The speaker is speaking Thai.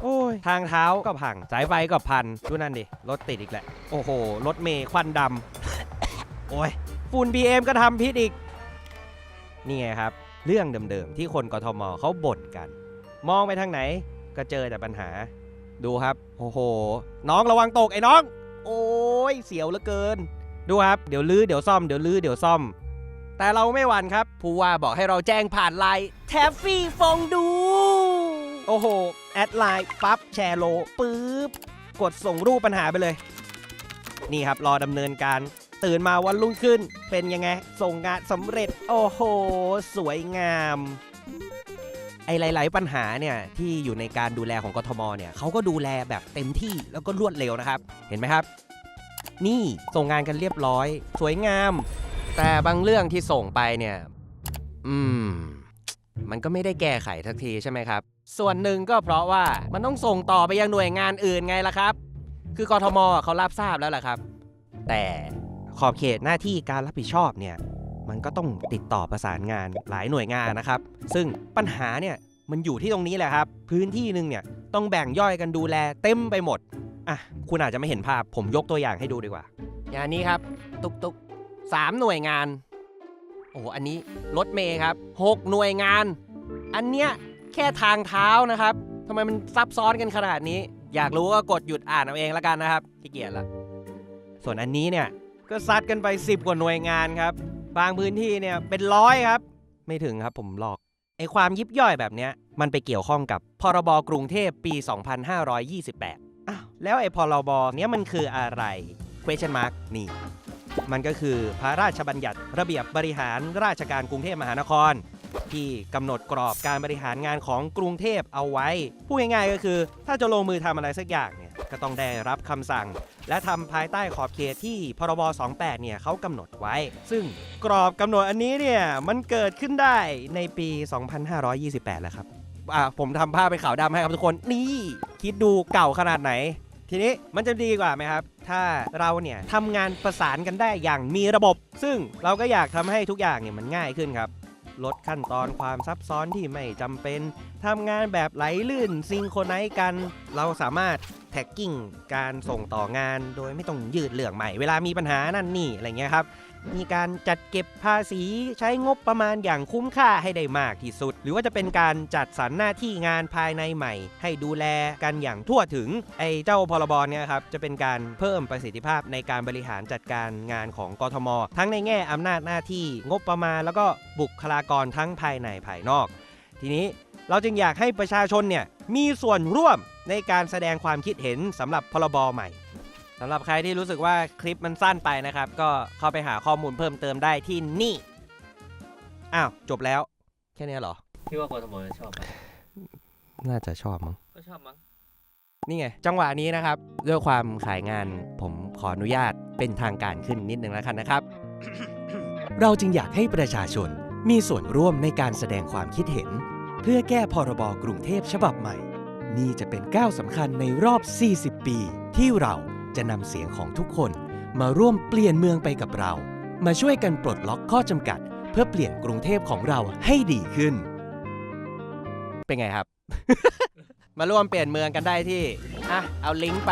โอ้ย ทางเท้าก็พัง สายไฟก็พัน ดูนั่นดิ รถติดอีกแหละ โอ้โห รถเมย์ควันดำ โอ้ย ฝุ่น PM ก็ทำพิษอีก นี่ไงครับ เรื่องเดิมๆ ที่คนกทมเขาบ่นกัน มองไปทางไหน ก็เจอแต่ปัญหา ดูครับ โอ้โห น้องระวังตกไอ้น้อง โอ้ย เสียวเหลือเกิน ดูครับ เดี๋ยวลื้อ เดี๋ยวซ่อม เดี๋ยวลื้อ เดี๋ยวซ่อม แต่เราไม่หวั่นครับ ผู้ว่าบอกให้เราแจ้งผ่านไลน์แทฟฟี่ฟองดู โอ้โห แอดไลน์ปั๊บแชร์โลปึ๊บกดส่งรูปปัญหาไปเลย นี่ครับรอดำเนินการ ตื่นมาวันรุ่งขึ้นเป็นยังไง ส่งงานสำเร็จ โอ้โห สวยงามไอ้หลาย ๆ ปัญหาเนี่ยที่อยู่ในการดูแลของกทมเนี่ยเขาก็ดูแลแบบเต็มที่แล้วก็รวดเร็วนะครับ เห็นไหมครับ นี่ส่งงานกันเรียบร้อย สวยงาม แต่บางเรื่องที่ส่งไปเนี่ย อืม มันก็ไม่ได้แก้ไขทักทีใช่ไหมครับ ส่วนหนึ่งก็เพราะว่ามันต้องส่งต่อไปยังหน่วยงานอื่นไงล่ะครับ คือกทมเขารับทราบแล้วล่ะครับ แต่ขอบเขตหน้าที่การรับผิดชอบเนี่ยมันก็ต้องติดต่อประสานงานหลายหน่วยงานนะครับ ซึ่งปัญหาเนี่ยมันอยู่ที่ตรงนี้แหละครับ พื้นที่หนึ่งเนี่ยต้องแบ่งย่อยกันดูแลเต็มไปหมดอะคุณอาจจะไม่เห็นภาพผมยกตัวอย่างให้ดูดีกว่า อย่างนี้ครับ ตุกตุกสามหน่วยงาน โอ้อันนี้รถเมย์ครับหกหน่วยงาน อันเนี้ย แค่ทางเท้านะครับทำไมมันซับซ้อนกันขนาดนี้ อยากรู้ก็กดหยุดอ่านเอาเองแล้วกันนะครับขี้เกียจละส่วนอันนี้เนี่ยก็ซัดกันไป 10 กว่าหน่วยงานครับ บางพื้นที่เนี่ยเป็นร้อยครับ ไม่ถึงครับผมหลอกไอความยิบย่อยแบบเนี้ยมันไปเกี่ยวข้องกับพรบกรุงเทพปี 2528อ้าวแล้วไอพรบเนี้ยมันคืออะไร question mark นี่ มันก็คือพระราชบัญญัติระเบียบบริหารราชการกรุงเทพมหานคร ที่กำหนดกรอบการบริหารงานของกรุงเทพเอาไว้ พูดง่ายๆก็คือ ถ้าจะลงมือทำอะไรสักอย่างเนี่ยก็ต้องได้รับคำสั่ง และทำภายใต้ขอบเขตที่พรบ 28 เนี่ยเขากำหนดไว้ ซึ่งกรอบกำหนดอันนี้เนี่ยมันเกิดขึ้นได้ในปี 2528 แล้วครับอะผมทำภาพเป็นขาวดำให้ครับทุกคนนี่คิดดูเก่าขนาดไหน ทีนี้มันจะดีกว่าไหมครับ ถ้าเราเนี่ยทำงานประสานกันได้อย่างมีระบบ ซึ่งเราก็อยากทำให้ทุกอย่างเนี่ยมันง่ายขึ้นครับ ลดขั้นตอนความซับซ้อนที่ไม่จำเป็นทำงานแบบไหลลื่นซิงโครไนซ์กัน เราสามารถแท็กกิ้งการส่งต่องานโดยไม่ต้องยืดเรื่องใหม่ เวลามีปัญหานั่นนี่อะไรเงี้ยครับ มีการจัดเก็บภาษีใช้งบประมาณอย่างคุ้มค่าให้ได้มากที่สุด หรือว่าจะเป็นการจัดสรรหน้าที่งานภายในใหม่ ให้ดูแลกันอย่างทั่วถึงไอ้เจ้าพรบเนี่ยครับจะเป็นการเพิ่มประสิทธิภาพในการบริหารจัดการงานของกทม ทั้งในแง่อำนาจหน้าที่งบประมาณ แล้วก็บุคลากรทั้งภายในภายนอก ทีนี้เราจึงอยากให้ประชาชนเนี่ยมีส่วนร่วมในการแสดงความคิดเห็นสำหรับพรบใหม่ สำหรับใครที่รู้สึกว่าคลิปมันสั้นไปนะครับ ก็เข้าไปหาข้อมูลเพิ่มเติมได้ที่นี่ อ้าว จบแล้ว แค่เนี้ยเหรอ พี่ว่ากทมจะชอบปะน่าจะชอบมั้ง ก็ชอบมั้ง นี่ไง จังหวะนี้นะครับ ด้วยความขายงานผมขออนุญาตเป็นทางการขึ้นนิดนึงแล้วกันนะครับ เราจึงอยากให้ประชาชนมีส่วนร่วมในการแสดงความคิดเห็น เพื่อแก้พรบกรุงเทพฉบับใหม่ นี่จะเป็นก้าวสำคัญในรอบ 40 ปี ที่เรา จะนำเสียงของทุกคนมาร่วมเปลี่ยนเมืองไปกับเรา มาช่วยกันปลดล็อกข้อจำกัด เพื่อเปลี่ยนกรุงเทพของเราให้ดีขึ้น เป็นไงครับ มาร่วมเปลี่ยนเมืองกันได้ที่ อะ เอาลิงก์ไป